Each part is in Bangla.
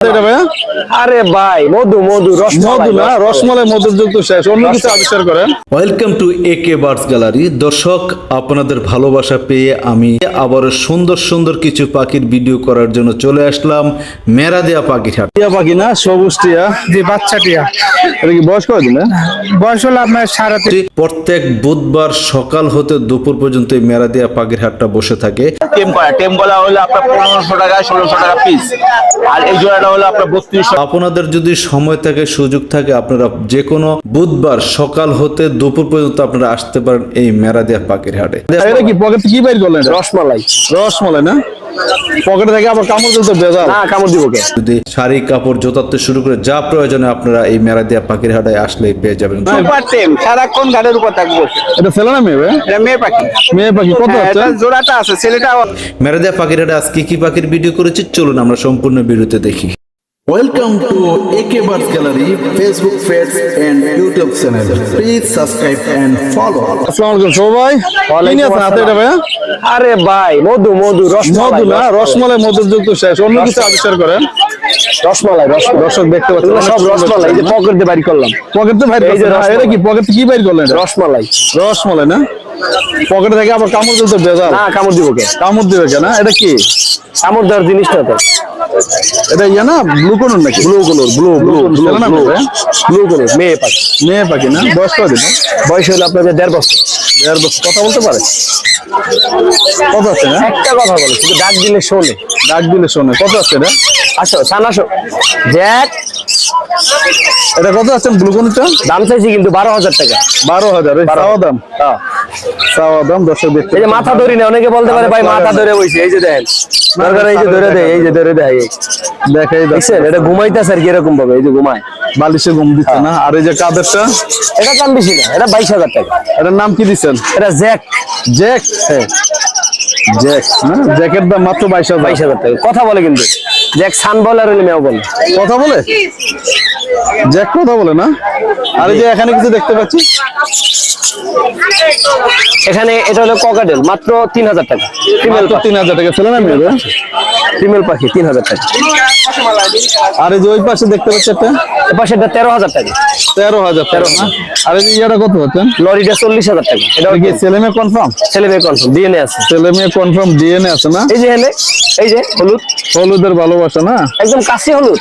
এটা ভাইয়া? আরে ভাই মধু মধু মধু না রসমালাই। মধুর যুক্ত শেষ। অন্য কিছু আবিষ্কার করেন? Welcome to A K birds gallery দর্শক আপনাদের ভালোবাসা পেয়ে আমি আবারও সুন্দর সুন্দর কিছু পাখির ভিডিও করার জন্য চলে আসলাম মেরা দেয়া হাট। টিয়া পাখি না? সবুজ টিয়া? এটা কি বয়স কয়দিন হ্যাঁ? বয়স হলো আপনার সাড়ে প্রত্যেক বুধবার সকাল হতে দুপুর পর্যন্ত এই মেরা দেয়া পাখির হাটটা বসে থাকে। টেম করা টেম হলো আপনার পনেরোশো টাকা ষোলোশো টাকা পিস আর এই জোড়াটা হলো আপনার বত্রিশশো আপনাদের যদি সময় থাকে সুযোগ থাকে আপনারা যে কোনো বুধবার সকাল হতে দুপুর পর্যন্ত আপনারা আসতে পারেন এই মেরা দেয়া পাখির হাটে এটা কি পকেট কি বাইর করলেন রসমালাই। রসমালাই না? পকেটে থেকে আবার কামড় দিতে বেজাল। না কামড় দিব কে? যদি শাড়ি কাপড় জোতাতে শুরু করে যা প্রয়োজনে আপনারা এই মেরা দেয়া পাখির হাটায় আসলেই পেয়ে যাবেন। সুপার টেম সারাক্ষণ গাড়ির উপর থাকব। এটা ছেলে না মেয়ে এটা মেয়ে পাখি। মেয়ে পাখি কত জোড়াটা আছে ছেলেটা মেরাদিয়া পাখির হাটে আজকে কি পাখির ভিডিও করেছি? চলুন আমরা সম্পূর্ণ ভিডিওতে দেখি। Welcome to AK birds gallery Facebook page and YouTube channel please subscribe and follow আসসালামু আলাইকুম সবাই কি নিয়ে আছেন হাতে এটা ভাইয়া আরে ভাই মধু মধু রসমালাই। মধু না রসমালাই মধুর যুক্ত শেষ। অন্য কিছু আবিষ্কার করেন? রসমালাই দর্শক দেখতে পাচ্ছেন। সব রসমালাই এই যে পকেট দিয়ে বাড়ি করলাম। পকেট তো বাইর এই যে করছেন। না, রসমালাই। এটা কি পকেট কি বাইর করলেন এটা? রসমালাই। রসমালাই না? পকেটে থেকে আবার কামড় দিতে বেজাল না কামড় দিব কে? কামড় দিবে কেন এটা কি? কামড় দেওয়ার জিনিসটা তো। এটা ইয়া না ব্লু কোনর নাকি? Blue colour blue blue blue না? ব্লু কালার মেয়ে পাখি। মেয়ে পাখি না? বয়স কত দিন বয়স হলো আপনাদের দেড় বছর। দেড় বছর। কথা বলতে পারে? কত আছে না একটা কথা বলে শুধু ডাক দিলে শোনে। ডাক দিলে শোনে। কত আছে এটা? আসো সান আসো। জ্যাক এটা কত দাম চাইছি কিন্তু বারো হাজার টাকা। বারো হাজার চাওয়া দাম? হ্যাঁ। চাওয়া দাম দর্শক দেখতে এই যে মাথা ধরি না অনেকে বলতে পারে ভাই মাথা ধরে বইছে এই যে দেখেন দরকার এই যে ধরে দেয় এই যে ধরে দেয় এই। দেখাই দেখছেন? এটা ঘুমাইতেছে আর কি এরকম ভাবে এই যে ঘুমায়। বালিশে ঘুম দিচ্ছে না। আর এই যে কাদেরটা এটা দাম বেশি না এটা বাইশ হাজার টাকা। এটার নাম কি দিচ্ছেন? এটা জ্যাক। জ্যাক? হ্যাঁ। জ্যাক জ্যাকের দাম মাত্র বাইশ হাজার। বাইশ হাজার টাকা। কথা বলে কিন্তু। জ্যাক সান বলে আর বল বলে। কথা বলে? জ্যাক কথা বলে না? আর যে এখানে কিছু দেখতে পাচ্ছি? এখানে এটা হলো ককাটেল মাত্র তিন হাজার টাকা। ফিমেল তিন হাজার টাকা ছেলে না মেয়ে ফিমেল পাখি তিন হাজার টাকা। আর এই যে ওই পাশে দেখতে পাচ্ছি একটা? এপাশে এটা তেরো হাজার টাকা। তেরো হাজার তেরো না? আর এই যে ইয়াটা কত হচ্ছে? লরিটা চল্লিশ হাজার টাকা। এটা এটা কি ছেলে মেয়ে কনফার্ম ছেলে মেয়ে কনফার্ম ডিএনএ আছে। ছেলে মেয়ে কনফার্ম ডিএনএ আছে না? এই যে হেলে এই যে হলুদ। হলুদের ভালোবাসা না? একদম কাশি হলুদ।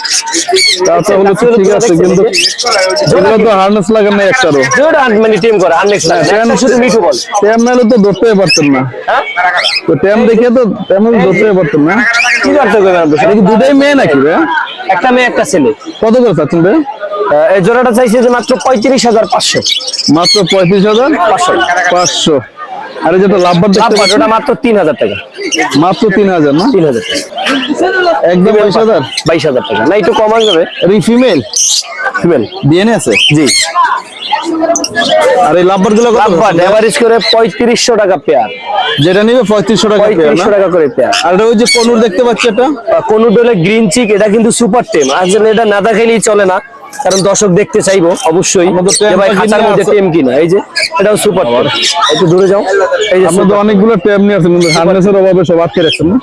তাতে হলুদ ঠিক আছে। কিন্তু এগুলো তো হার্নেস লাগান নাই একটারও। দুটো মানে টিম করে আননেক্স লাগে। শুধু মিঠু বল। ট্যাম নাহলে তো ধরতেই পারতেন না। হ্যাঁ? তো ট্যাম দেখে তো তেমন ধরতেই পারতেন না। কি করতে হবে আপনি? এটা কি দুটাই মেয়ে নাকি রে? একটা মেয়ে একটা ছেলে। কত করে চাচ্ছেন রে? এই জোড়াটা চাইছে যে মাত্র পঁয়ত্রিশ হাজার পাঁচশো। মাত্র পঁয়ত্রিশ হাজার পাঁচশো। পাঁচশো। আর যেটা দেখতে লাভবান, ওটা মাত্র তিন হাজার টাকা। মাত্র তিন হাজার না? তিন হাজার টাকা। একদম বাইশ হাজার? বাইশ হাজার টাকা। না একটু কমা যাবে এই ফিমেল ফিমেল ডিএনএ আছে? জি। আর এই লাভবারগুলো কত? লাভবান এভারেজ করে পঁয়ত্রিশশো টাকা পেয়ার যেটা নিবে পঁয়ত্রিশশো টাকা পেয়ার পঁয়ত্রিশশো না? টাকা করে পেয়ার আর এটা ওই যে কনুর দেখতে পাচ্ছি এটা? কোন ডোলে গ্রিন চিক এটা কিন্তু সুপার টেম আসলে এটা না দেখাইলেই চলে না কারণ দর্শক দেখতে চাইব অবশ্যই। টেম ভাই মধ্যে টেম কিনা এই যে এটাও সুপার টেম একটু দূরে যাও। এই যে অনেকগুলো ট্যাম নিয়ে কিন্তু হার্নেসের অভাবে সব আটকে রাখছেন না?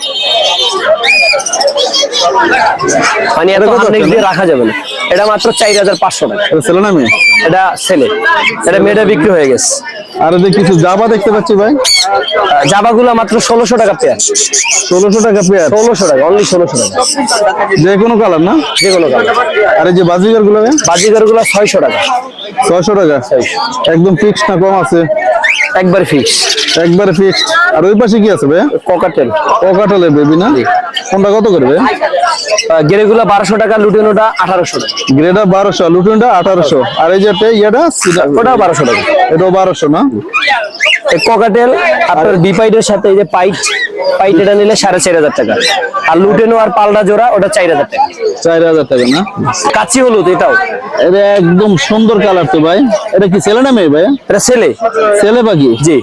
মানে এত এটা হার্নেস হচ্ছে দিয়ে রাখা যাবে না। এটা মাত্র চার হাজার পাঁচশো টাকা। এটা ছেলে না মেয়ে? এটা ছেলে। এটা মেয়েটা বিক্রি হয়ে গেছে। আর এই কিছু জাবা দেখতে পাচ্ছি ভাই? জাবাগুলো মাত্র ষোলোশো টাকা পেয়ার। ষোলোশো টাকা পেয়ার? ষোলোশো টাকা অনলি ষোলোশো টাকা। যে কোনো কালার না? যে কোনো কালার। আর এই যে বাজিগারগুলো বাজিগারগুলো ছয়শো টাকা। ছয়শো টাকা? একদম ফিক্স না কম আছে? একবার ফিক্স একবার ফিক্সড আর ওই পাশে কি আছে ভাইয়া ককাটেল ওকাটলে বেবি না? কোনটা কত করবে গেরেগুলো বারোশো টাকা লুটেনোটা আঠারোশো টাকা। গ্রেডা বারোশো লুটিনোটা আঠারোশো। আর এই যেটা ইয়েটা এটা বারোশো টাকা। এটাও বারোশো না? ককাটেল আপনার বিপাইটের সাথে এই যে পাইট পাইট এটা নিলে সাড়ে চার হাজার টাকা। আর লুটেনো আর পালডা জোড়া ওটা চার হাজার টাকা। চার হাজার টাকা না? কাচি হলুদ এটাও। এটা একদম সুন্দর কালার তো ভাই। এটা কি ছেলে না মেয়ে ভাই? এটা ছেলে। ছেলে পাখি জি।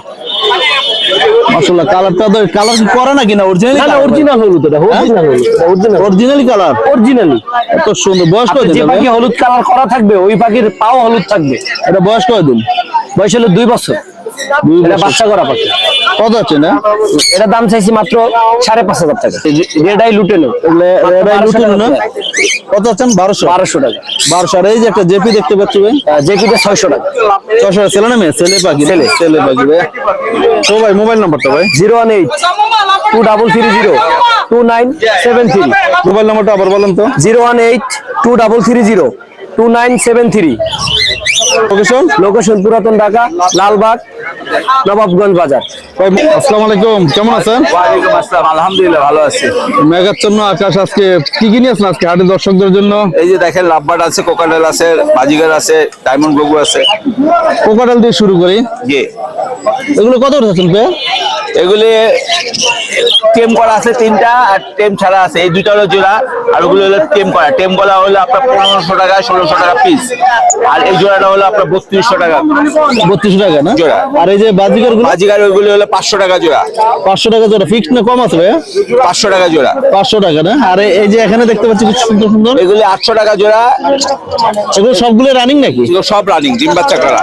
মাসাল্লাহ কালারটা তো কালার করে না অরিজিনালি না অরিজিনাল হলুদ এটা original original originally colour originally এত সুন্দর। বয়স পাখি হলুদ কালার করা থাকবে ওই পাখির পাও হলুদ থাকবে। এটা বয়স কয়দিন? বয়স হলো দুই বছর। এটা বছর। বাচ্চা করা পাখি। কত আছে না? এটা দাম চাইছি মাত্র সাড়ে পাঁচ হাজার টাকা। রেডাই লুটেনো। এটাই নতুন না? কত আছেন বারোশো। বারোশো টাকা। বারোশো। আর এই যে একটা জেপি দেখতে পাচ্ছি ভাই। ছয়শো টাকা। ছশো ছেলে না মেয়ে? ছেলে পাখি ছেলে। ছেলে পাখি ভাই। তো ভাই মোবাইল নাম্বারটা ভাই। Zero one eight two double three zero two nine seven three. Mobile নাম্বারটা আবার বলেন তো। Zero one eight two double three zero two nine seven three. Location location পুরাতন ঢাকা লালবাগ। নবাবগঞ্জ বাজার। আসসালামু আলাইকুম কেমন আছেন? ওয়ালাইকুম আসসালাম আলহামদুলিল্লাহ ভালো আছি। মেঘাচ্ছন্ন আকাশ আজকে কি কি নিয়েছেন আজকে হাটের দর্শকদের জন্য? এই যে দেখেন লাভবার্ড আছে কোকাটেল আছে বাজিগার আছে ডায়মন্ড গগু আছে। কোকাটাল দিয়ে শুরু করি। জি। এগুলো কত উঠেছেন পে এগুলি টেম করা আছে তিনটা আর টেম ছাড়া আছে। এই দুইটা হলো জোড়া আর ওগুলো হলো টেম করা। টেম করা হলো আপনার পনেরোশো টাকা ষোলোশো টাকা পিস আর এই জোড়াটা হলো আপনার বত্রিশশো টাকা। বত্রিশ টাকা না? জোড়া। আর এই যে বাজিকারগুলো? বাজিগার ওইগুলো হলো পাঁচশো টাকা জোড়া। পাঁচশো টাকা জোড়া। ফিক্স না কম আছে ভাইয়া? পাঁচশো টাকা জোড়া। পাঁচশো টাকা না? আর এই যে এখানে দেখতে পাচ্ছি খুব সুন্দর সুন্দর? এগুলি আটশো টাকা জোড়া। এগুলো সবগুলো রানিং নাকি? এগুলো সব রানিং ডিম বাচ্চা করা।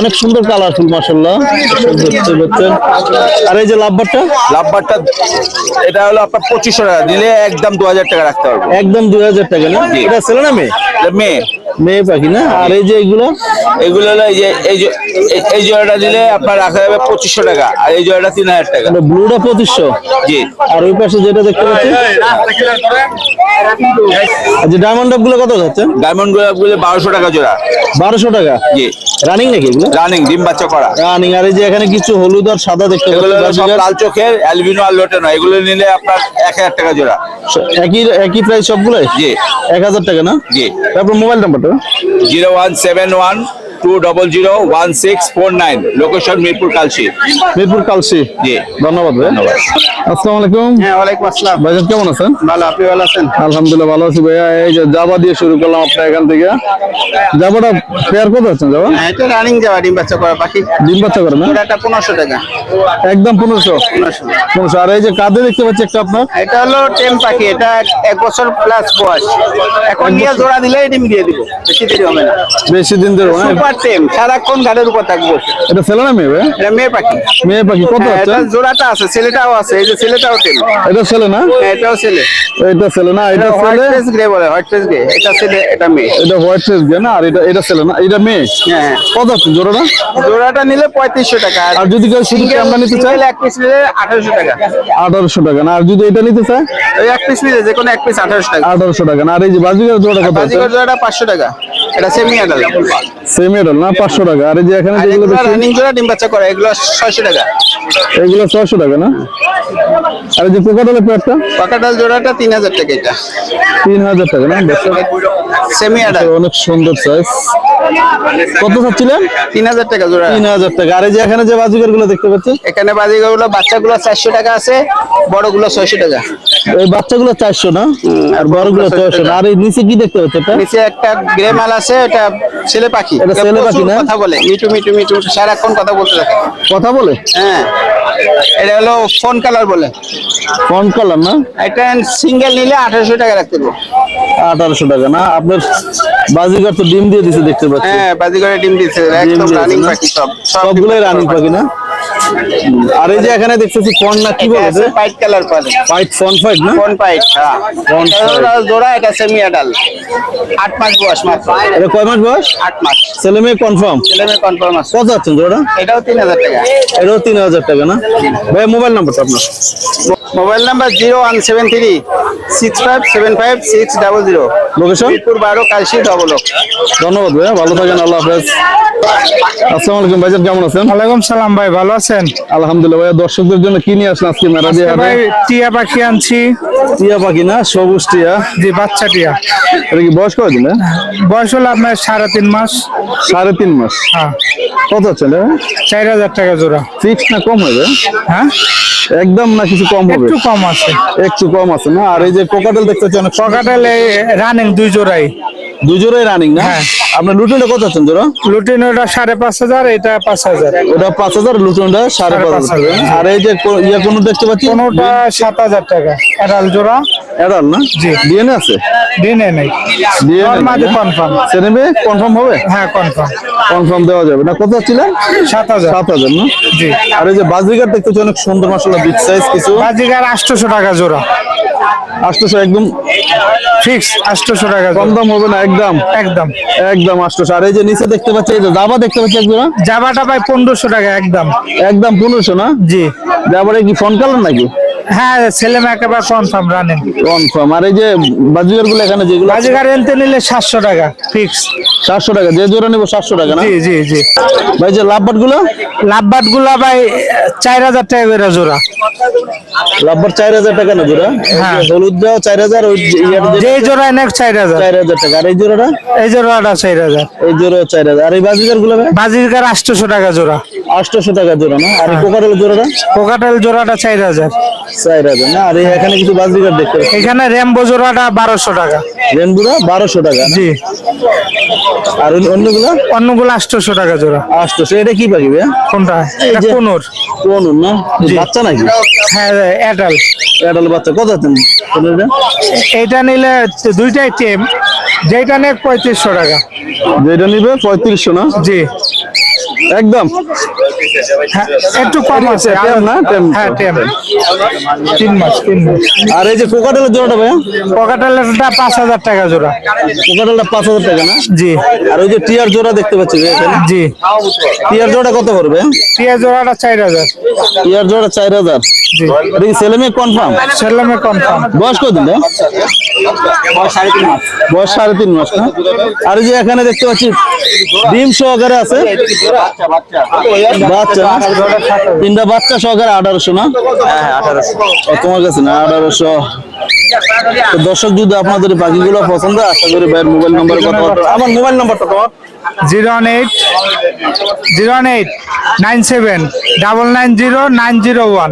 অনেক সুন্দর কালারফুল মাসাল্লাহ আর এই যে লাভবারটা? লাভবারটা এটা হলো আপনার পঁচিশশো টাকা। দিলে একদম দু হাজার টাকা রাখতে পারব একদম দুই হাজার টাকা না? এটা ছেলে না মেয়ে? মেয়ে। মেয়ে পাখি না? আর এই যে এগুলো? এগুলো হলো এই যে এই যে এই- জোড়াটা দিলে আপনার রাখা যাবে পঁচিশশো টাকা আর এই জোড়াটা তিন হাজার টাকা। ব্লুটা পঁচিশশো? জি। আর ওই পাশে যেটা দেখতে পাচ্ছি? যে ডায়মন্ডগুলো কত যাচ্ছে? ডায়মন্ড গোলাপগুলো বারোশো টাকা জোড়া। বারোশো টাকা? জি। রানিং নাকি এগুলো? রানিং ডিম বাচ্চা করা। রানিং আর এই যে এখানে কিছু হলুদ আর সাদা দেখতে পাচ্ছি লাল চোখের অ্যালবিনো আর লোটেনো এগুলো নিলে আপনার এক হাজার টাকা জোড়া। একই একই প্রাইস সবগুলোই? জি। এক হাজার টাকা না? জি। তারপর মোবাইল নাম্বারটা zero one seven one two double zero one six four nine location Mirpur Kalshi Mirpur Kalshi. জি। ধন্যবাদ ধন্যবাদ। আসসালামু আলাইকুম। হ্যাঁ ওয়ালাইকুম আসসালাম। ভাইজান কেমন আছেন? ভালো আপনি ভালো আছেন? আলহামদুলিল্লাহ ভালো আছি ভাইয়া। এই যে জাবা দিয়ে শুরু করলাম আপনার এখান থেকে। জাবাটা পেয়ার কত আছেন জাবা? হ্যাঁ এটা রানিং জাবা ডিম বাচ্চা করা বাকি ডিম বাচ্চা করে না? এটা পনেরোশো টাকা। একদম পনেরোশো। পনেরোশো। আর এই যে কাঁধে দেখতে পাচ্ছি একটা আপনার? এটা হলো টেম পাখি এটা এক- বছর প্লাস বয়স। এখন নিয়ে জোড়া দিলে ডিম দিয়ে দিব বেশি দেরি হবে না। বেশি দিন ধরে সুপার টেম সারাক্ষণ ঘাটের উপর থাকব। এটা ছেলে না মেয়ে এটা মেয়ে পাখি। মেয়ে পাখি। কত হ্যাঁ, আছে জোড়াটা আছে ছেলেটাও আছে এই যে ছেলেটাও টেম। এটা ছেলে না? হ্যাঁ, এটাও ছেলে। এটা ছেলে না এটা ছেলে? ফেস গ্রে বলে হোয়াইট ফেস গ্রে এটা ছেলে এটা মেয়ে। এটা হোয়াইট ফেস দিয়ে না আর এটা এটা ছেলে না এটা মেয়ে? হ্যাঁ হ্যাঁ। কত আছে জোড়াটা? জোড়াটা নিলে পঁয়ত্রিশশো টাকা। আর যদি কেউ শুধু ক্যামেরা নিতে এক পিস নিলে আঠারোশো টাকা। আঠারোশো টাকা না? আর যদি এটা নিতে চাই এক পিস নিলে যে কোনো এক পিস আঠারোশো টাকা। আঠারোশো টাকা না? আর এই যে বাজিকার জোড়া কত বাজিকর জোড়াটা পাঁচশো টাকা। এটা সেমি আডাল সেম না টাকা। আর এই যে এখানে যেগুলো রানিং জোড়া ডিম বাচ্চা করে এগুলো ছয়শো টাকা। এগুলো ছয়শো টাকা না? আর এই যে জোড়াটা তিন হাজার টাকা এটা। টাকা না? সেমি আডাল অনেক সুন্দর সাইজ কত চাচ্ছিলেন? তিন হাজার টাকা জোড়া। তিন হাজার টাকা। আর এই যে এখানে যে বাজিকারগুলো দেখতে পাচ্ছি? এখানে গুলো বাচ্চাগুলো চারশো টাকা আছে বড় বড়গুলো ছয়শো টাকা। এই বাচ্চাগুলো চারশো না? আর বড়গুলো ছয়শো আর এই নিচে কি দেখতে পাচ্ছি এটা? নিচে একটা গ্রে মাল আছে এটা ছেলে পাখি। এটা ছেলে পাখি না? কথা বলে। মিটু মিটু মিটু সারাক্ষণ কথা বলতে থাকে। কথা বলে? হ্যাঁ। এটা হলো ফোন কালার বলে। ফোন কালার না? এটা সিঙ্গেল নিলে আঠারোশো টাকা রাখতে দেবো আঠারোশো টাকা না? আপনার বাজিকার তো ডিম দিয়ে দিছে দেখতে পাচ্ছি। হ্যাঁ বাজিকরে ডিম দিচ্ছে একদম রানিং পাখি সব। সবগুলোই রানিং পাখি। না? আর এই যে এখানে দেখতেছি ফন না কি বলে হোয়াইট কালার পাবে হোয়াইট ফন ফাইট না? ফন পাইট হ্যাঁ। ফন জোড়া এটা সেমি অ্যাডাল 8 মাস বয়স মাত্র। এটা কয় মাস বয়স? 8 মাস। ছেলে মেয়ে কনফার্ম ছেলে মেয়ে কনফার্ম আছে। কত আছে জোড়া? এটাও 3000 টাকা। এটাও 3000 টাকা না? ভাই মোবাইল নাম্বারটা আপনার। মোবাইল নাম্বার 0173 6575 600 লোকেশন মিরপুর বারো কালশি ডবল ধন্যবাদ ভাইয়া ভালো থাকেন আল্লাহ হাফেজ। আসসালামু আলাইকুম ভাইজান কেমন আছেন? ওয়ালাইকুম সালাম ভাই ভালো আছেন? আলহামদুলিল্লাহ ভাইয়া দর্শকদের জন্য কি নিয়ে আসলেন আজকে মেরা দিয়ে হাটে টিয়া পাখি আনছি। টিয়া পাখি না সবুজ টিয়া। জি বাচ্চা টিয়া। এটা কি বয়স কয়দিন হ্যাঁ? বয়স হলো আপনার সাড়ে তিন মাস। সাড়ে তিন মাস। হ্যাঁ। কত আছে চার হাজার টাকা জোড়া। ফিক্স না কম হবে? হ্যাঁ? একদম না কিছু কম হবে? একটু কম আছে। একটু কম আছে না? আর এই যে কোকাটেল দেখতে অনেক পকাটেল রানিং দুই জোড়াই। দুজোড়াই রানিং না? হ্যাঁ। আপনার লুটনটা কত আছেন জোড়া? লুটিন ওটা সাড়ে পাঁচ হাজার এটা পাঁচ হাজার। ওটা পাঁচ হাজার লুটনটা সাড়ে পাঁচ হাজার। আর এই যে ইয়া কোনো দেখতে পাচ্ছি? কোনোটা সাত হাজার টাকা। এরাল জোড়া। অ্যাডাল না? জি। ডিএনএ আছে? ডিএনএ নেই। নর্মাদি কনফার্ম সে নেবে কনফার্ম হবে? হ্যাঁ কনফার্ম কনফার্ম দেওয়া যাবে। না কত ছিলেন সাত হাজার। সাত হাজার না? জি। আর এই যে বাজিগার দেখতেছি অনেক সুন্দর মশলা বিগ সাইজ কিছু। বাজিকার আটশোশো টাকা জোড়া। আটশোশো একদম ফিক্স আটশোশো টাকা কম দাম হবে না একদম। একদম। একদম আটশোশো আর এই যে নিচে দেখতে পাচ্ছি এই যে দাবা দেখতে পাচ্ছি একদম জাবাটা পাই পনেরোশো টাকা একদম। একদম পনেরোশো না? জি। জাবাটা কি ফোন কালার নাকি? হ্যাঁ ছেলে মেয়ে একেবারে কনফার্ম রানিং কনফার্ম আর এই যে বাজিগারগুলো এখানে যেগুলো বাজিকার এনতে নিলে সাতশো টাকা ফিক্স সাতশো টাকা যে জোড়া নেব সাতশো টাকা না? জি জি জি। ভাই যে লাভবাটগুলো লাভবাটগুলা ভাই চার হাজার টাকা করে জোড়া। লাভবার চার হাজার টাকা না জোড়া? হ্যাঁ। হলুদ দেওয়া চার হাজার যে জোড়া নেক চার হাজার। চার হাজার টাকা। আর এই জোড়াটা? এই জোড়াটা চার হাজার। এই জোড়া চার হাজার। আর এই বাজিগারগুলো ভাই? বাজিকার আটশোশো টাকা জোড়া। আটশোশো টাকা জোড়া না? আর এই কোকারেল জোড়াটা? কোকাটেল জোড়াটা চার হাজার। চার হাজার না আর এখানে কিছু বাজিগার দেখতে পাচ্ছি। এখানে রেমবো জোড়াটা বারোশো টাকা। রেনগুলো বারোশো টাকা জি। আর অন্য- অন্যগুলো? অন্যগুলো আটশোশো টাকা জোড়া। আটশোশো এটা কি পাখি কোনটা? এটা যে- কোনোর? কোন না? জি। বাচ্চা নাকি? হ্যাঁ অ্যাডাল বাচ্চা। কত আছেন? এইটা নিলে দুইটাই টেম যেটা নেক পঁয়ত্রিশশো টাকা। যেটা নিবে পঁয়ত্রিশশো না? জি। একদম। হ্যাঁ, একটু কম আছে। না? হ্যাঁ টেম। তিন মাস তিন মাস। আর এই যে কোকাটেলের জোড়াটা ভাইয়া? পকেটেলটা পাঁচ হাজার টাকা জোড়া। কোকাটেলটা পাঁচ হাজার টাকা না? জি। আর ওই যে টিয়ার জোড়া দেখতে পাচ্ছি জি। টিয়ার জোড়া কত পড়বে? পেঁয়াজ জোড়াটা চার হাজার। টিয়ার জোড়া চার হাজার। জি। ছেলে মেয়ে কনফার্ম? সেলামে কনফার্ম। বয়স কদিন ভাই? বয়স সাড়ে তিন মাস না আর যে এখানে দেখতে পাচ্ছি ডিম সহকারে আছে। বাচ্চা তিনটা বাচ্চা সহকারে আঠারোশো না? তোমার কাছে না আঠারোশো। দর্শক যদি আপনাদের পাখিগুলো পছন্দ হয়, আশা করি ভাইয়ের মোবাইল নাম্বার বলতে- আমার মোবাইল নাম্বারটা তোমার? Zero one eight zero one eight nine seven double nine zero nine zero one.